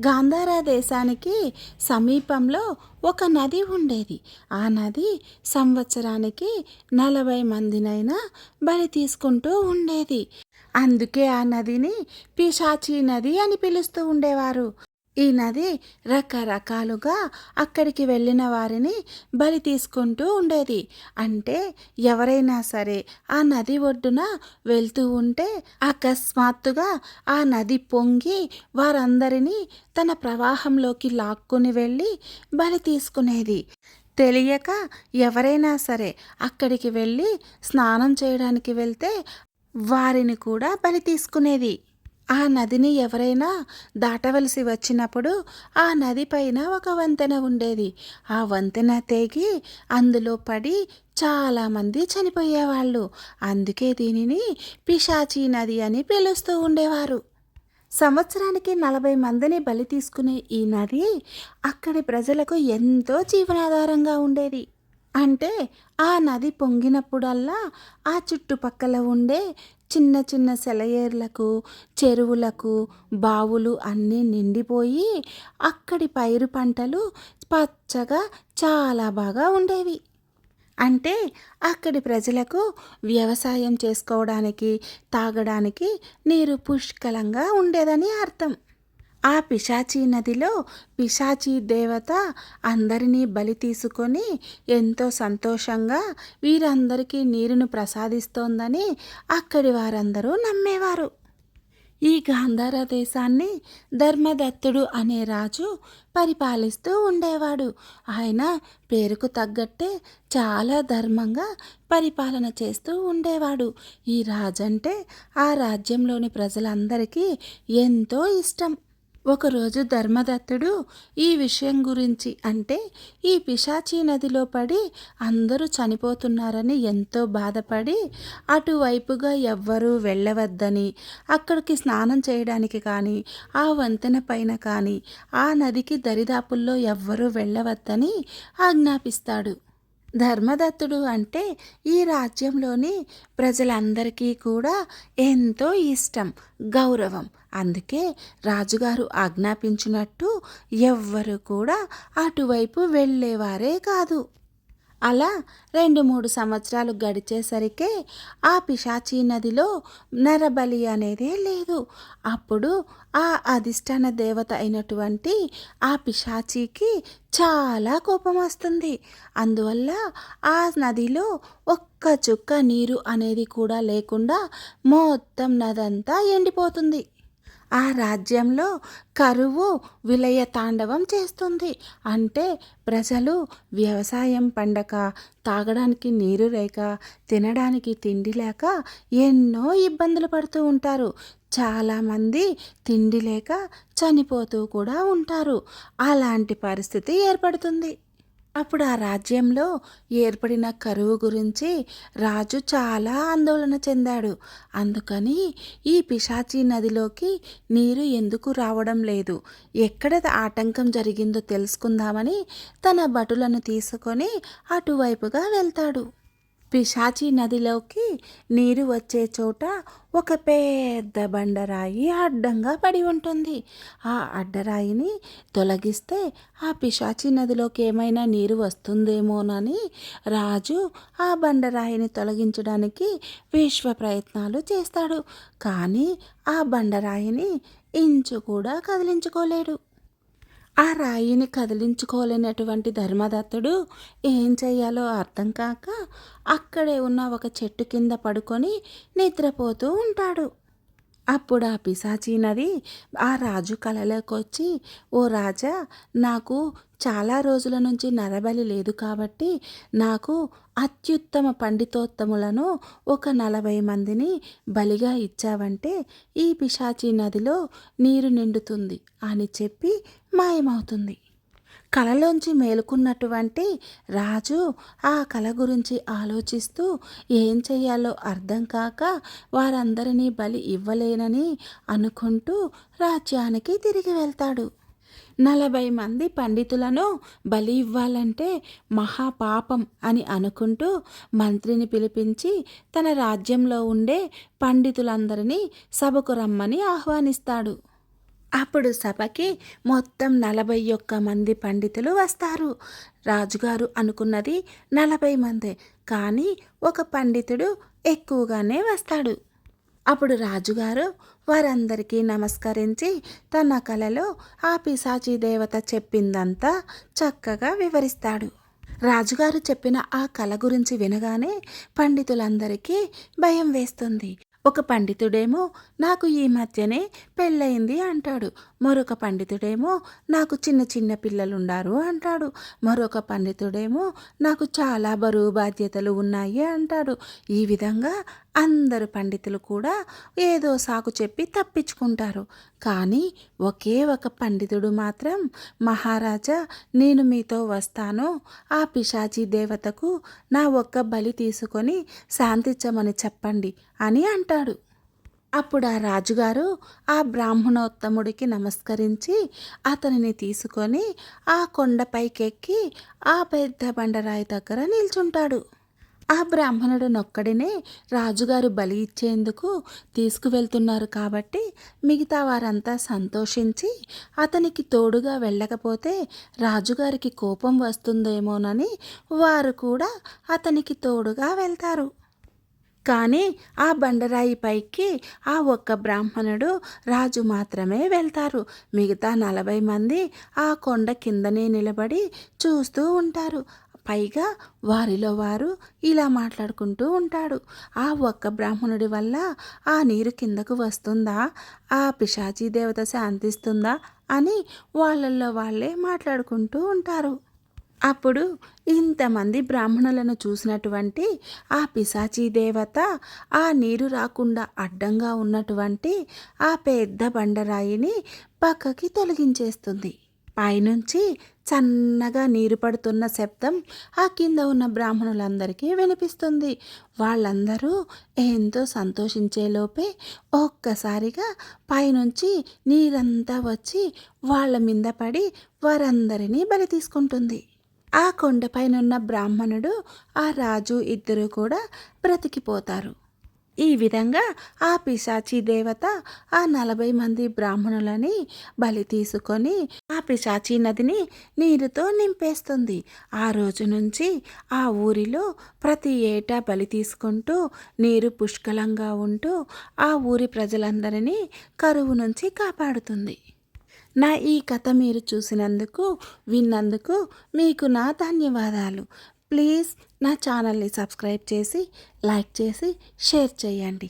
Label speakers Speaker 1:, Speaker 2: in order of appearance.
Speaker 1: గాంధార దేశానికి సమీపంలో ఒక నది ఉండేది. ఆ నది సంవత్సరానికి నలభై మందినైనా బలి తీసుకుంటూ ఉండేది. అందుకే ఆ నదిని పిశాచి నది అని పిలుస్తూ ఉండేవారు. ఈ నది రకరకాలుగా అక్కడికి వెళ్ళిన వారిని బలి తీసుకుంటూ ఉండేది. అంటే ఎవరైనా సరే ఆ నది ఒడ్డున వెళ్తూ ఉంటే అకస్మాత్తుగా ఆ నది పొంగి వారందరినీ తన ప్రవాహంలోకి లాక్కుని వెళ్ళి బలి తీసుకునేది. తెలియక ఎవరైనా సరే అక్కడికి వెళ్ళి స్నానం చేయడానికి వెళ్తే వారిని కూడా బలి తీసుకునేది. ఆ నదిని ఎవరైనా దాటవలసి వచ్చినప్పుడు ఆ నది పైన ఒక వంతెన ఉండేది. ఆ వంతెన తెగి అందులో పడి చాలామంది చనిపోయేవాళ్ళు. అందుకే దీనిని పిశాచి నది అని పిలుస్తూ ఉండేవారు. సంవత్సరానికి నలభై మందిని బలి తీసుకునే ఈ నది అక్కడి ప్రజలకు ఎంతో జీవనాధారంగా ఉండేది. అంటే ఆ నది పొంగినప్పుడల్లా ఆ చుట్టుపక్కల ఉండే చిన్న చిన్న సెలయేర్లకు చెరువులకు బావులు అన్నీ నిండిపోయి అక్కడి పైరు పంటలు పచ్చగా చాలా బాగా ఉండేవి. అంటే అక్కడి ప్రజలకు వ్యవసాయం చేసుకోవడానికి తాగడానికి నీరు పుష్కలంగా ఉండేదని అర్థం. ఆ పిశాచీ నదిలో పిశాచీ దేవత అందరినీ బలి తీసుకొని ఎంతో సంతోషంగా వీరందరికీ నీరును ప్రసాదిస్తోందని అక్కడి వారందరూ నమ్మేవారు. ఈ గాంధార దేశాన్ని ధర్మదత్తుడు అనే రాజు పరిపాలిస్తూ ఉండేవాడు. ఆయన పేరుకు తగ్గట్టే చాలా ధర్మంగా పరిపాలన చేస్తూ ఉండేవాడు. ఈ రాజంటే ఆ రాజ్యంలోని ప్రజలందరికీ ఎంతో ఇష్టం. ఒకరోజు ధర్మదత్తుడు ఈ విషయం గురించి అంటే ఈ పిశాచీ నదిలో పడి అందరూ చనిపోతున్నారని ఎంతో బాధపడి అటువైపుగా ఎవ్వరూ వెళ్ళవద్దని అక్కడికి స్నానం చేయడానికి కానీ ఆ వంతెన పైన కానీ ఆ నదికి దరిదాపుల్లో ఎవ్వరూ వెళ్ళవద్దని ఆజ్ఞాపిస్తాడు. ధర్మదత్తుడు అంటే ఈ రాజ్యంలోని ప్రజలందరికీ కూడా ఎంతో ఇష్టం గౌరవం. అందుకే రాజుగారు ఆజ్ఞాపించినట్టు ఎవ్వరు కూడా అటువైపు వెళ్ళేవారే కాదు. అలా రెండు మూడు సంవత్సరాలు గడిచేసరికే ఆ పిశాచీ నదిలో నరబలి అనేదే లేదు. అప్పుడు ఆ అధిష్టాన దేవత అయినటువంటి ఆ పిశాచీకి చాలా కోపం వస్తుంది. అందువల్ల ఆ నదిలో ఒక్క చుక్క నీరు అనేది కూడా లేకుండా మొత్తం నదంతా ఎండిపోతుంది. ఆ రాజ్యంలో కరువు విలయ తాండవం చేస్తుంది. అంటే ప్రజలు వ్యవసాయం పండక తాగడానికి నీరు లేక తినడానికి తిండి లేక ఎన్నో ఇబ్బందులు పడుతూ ఉంటారు. చాలామంది తిండి లేక చనిపోతూ కూడా ఉంటారు. అలాంటి పరిస్థితి ఏర్పడుతుంది. అప్పుడు ఆ రాజ్యంలో ఏర్పడిన కరువు గురించి రాజు చాలా ఆందోళన చెందాడు. అందుకని ఈ పిశాచి నదిలోకి నీరు ఎందుకు రావడం లేదు? ఎక్కడ ఆటంకం జరిగిందో తెలుసుకుందామని తన భటులను తీసుకొని అటువైపుగా వెళ్తాడు. పిశాచి నదిలోకి నీరు వచ్చే చోట ఒక పెద్ద బండరాయి అడ్డంగా పడి ఉంటుంది. ఆ అడ్డరాయిని తొలగిస్తే ఆ పిశాచి నదిలోకి ఏమైనా నీరు వస్తుందేమోనని రాజు ఆ బండరాయిని తొలగించడానికి విశ్వ ప్రయత్నాలు చేస్తాడు. కానీ ఆ బండరాయిని ఇంచు కూడా కదిలించుకోలేడు. ఆ రాయిని కదిలించుకోలేనటువంటి ధర్మదత్తుడు ఏం చేయాలో అర్థం కాక అక్కడే ఉన్న ఒక చెట్టు కింద పడుకొని నిద్రపోతూ ఉంటాడు. అప్పుడు ఆ పిశాచీ నది ఆ రాజు కలలోకి వచ్చి ఓ రాజా నాకు చాలా రోజుల నుంచి నరబలి లేదు కాబట్టి నాకు అత్యుత్తమ పండితోత్తములను ఒక నలభై మందిని బలిగా ఇచ్చావంటే ఈ పిశాచి నదిలో నీరు నిండుతుంది అని చెప్పి మాయమవుతుంది. కలలోంచి మేలుకున్నటువంటి రాజు ఆ కళ గురించి ఆలోచిస్తూ ఏం చేయాలో అర్థం కాక వారందరినీ బలి ఇవ్వలేనని అనుకుంటూ రాజ్యానికి తిరిగి వెళ్తాడు. నలభై మంది పండితులను బలి ఇవ్వాలంటే మహాపాపం అని అనుకుంటూ మంత్రిని పిలిపించి తన రాజ్యంలో ఉండే పండితులందరినీ సభకు రమ్మని ఆహ్వానిస్తాడు. అప్పుడు సభకి మొత్తం నలభై ఒక్క మంది పండితులు వస్తారు. రాజుగారు అనుకున్నది నలభై మందే. కానీ ఒక పండితుడు ఎక్కువగానే వస్తాడు. అప్పుడు రాజుగారు వారందరికీ నమస్కరించి తన కలలో ఆ పిశాచి దేవత చెప్పిందంతా చక్కగా వివరిస్తాడు. రాజుగారు చెప్పిన ఆ కళ గురించి వినగానే పండితులందరికీ భయం వేస్తుంది. ఒక పండితుడేమో నాకు ఈ మధ్యనే పెళ్ళయింది అంటాడు. మరొక పండితుడేమో నాకు చిన్న చిన్న పిల్లలుండారు అంటాడు. మరొక పండితుడేమో నాకు చాలా బరువు బాధ్యతలు ఉన్నాయి అంటాడు. ఈ విధంగా అందరు పండితులు కూడా ఏదో సాకు చెప్పి తప్పించుకుంటారు. కానీ ఒకే ఒక పండితుడు మాత్రం మహారాజా నేను మీతో వస్తాను. ఆ పిశాచి దేవతకు నా ఒక్క బలి తీసుకొని శాంతించమని చెప్పండి అని అంటాడు. అప్పుడు ఆ రాజుగారు ఆ బ్రాహ్మణోత్తముడికి నమస్కరించి అతనిని తీసుకొని ఆ కొండపైకెక్కి ఆ పెద్ద బండరాయి దగ్గర నిల్చుంటాడు. ఆ బ్రాహ్మణుడు నొక్కడినే రాజుగారు బలి ఇచ్చేందుకు తీసుకువెళ్తున్నారు కాబట్టి మిగతా వారంతా సంతోషించి అతనికి తోడుగా వెళ్ళకపోతే రాజుగారికి కోపం వస్తుందేమోనని వారు కూడా అతనికి తోడుగా వెళ్తారు. కానీ ఆ బండరాయి పైకి ఆ ఒక్క బ్రాహ్మణుడు రాజు మాత్రమే వెళ్తారు. మిగతా నలభై మంది ఆ కొండ కిందనే నిలబడి చూస్తూ ఉంటారు. పైగా వారిలో వారు ఇలా మాట్లాడుకుంటూ ఉంటాడు. ఆ ఒక్క బ్రాహ్మణుడి వల్ల ఆ నీరు కిందకు వస్తుందా? ఆ పిశాచీ దేవత శాంతిస్తుందా? అని వాళ్ళల్లో వాళ్ళే మాట్లాడుకుంటూ ఉంటారు. అప్పుడు ఇంతమంది బ్రాహ్మణులను చూసినటువంటి ఆ పిశాచీ దేవత ఆ నీరు రాకుండా అడ్డంగా ఉన్నటువంటి ఆ పెద్ద బండరాయిని పక్కకి తొలగించేస్తుంది. పైనుంచి సన్నగా నీరు పడుతున్న శబ్దం ఆ కింద ఉన్న బ్రాహ్మణులందరికీ వినిపిస్తుంది. వాళ్ళందరూ ఎంతో సంతోషించేలోపే ఒక్కసారిగా పైనుంచి నీరంతా వచ్చి వాళ్ళ మీద పడి వారందరినీ బలి తీసుకుంటుంది. ఆ కొండపైనున్న బ్రాహ్మణుడు ఆ రాజు ఇద్దరు కూడా బ్రతికిపోతారు. ఈ విధంగా ఆ పిశాచి దేవత ఆ నలభై మంది బ్రాహ్మణులని బలి తీసుకొని ఆ పిశాచి నదిని నీరుతో నింపేస్తుంది. ఆ రోజు నుంచి ఆ ఊరిలో ప్రతి ఏటా బలి తీసుకుంటూ నీరు పుష్కలంగా ఉంటూ ఆ ఊరి ప్రజలందరినీ కరువు నుంచి కాపాడుతుంది. నా ఈ కథ మీరు చూసినందుకు విన్నందుకు మీకు నా ధన్యవాదాలు. ప్లీజ్ నా ఛానల్ని సబ్స్క్రైబ్ చేసి లైక్ చేసి షేర్ చేయండి.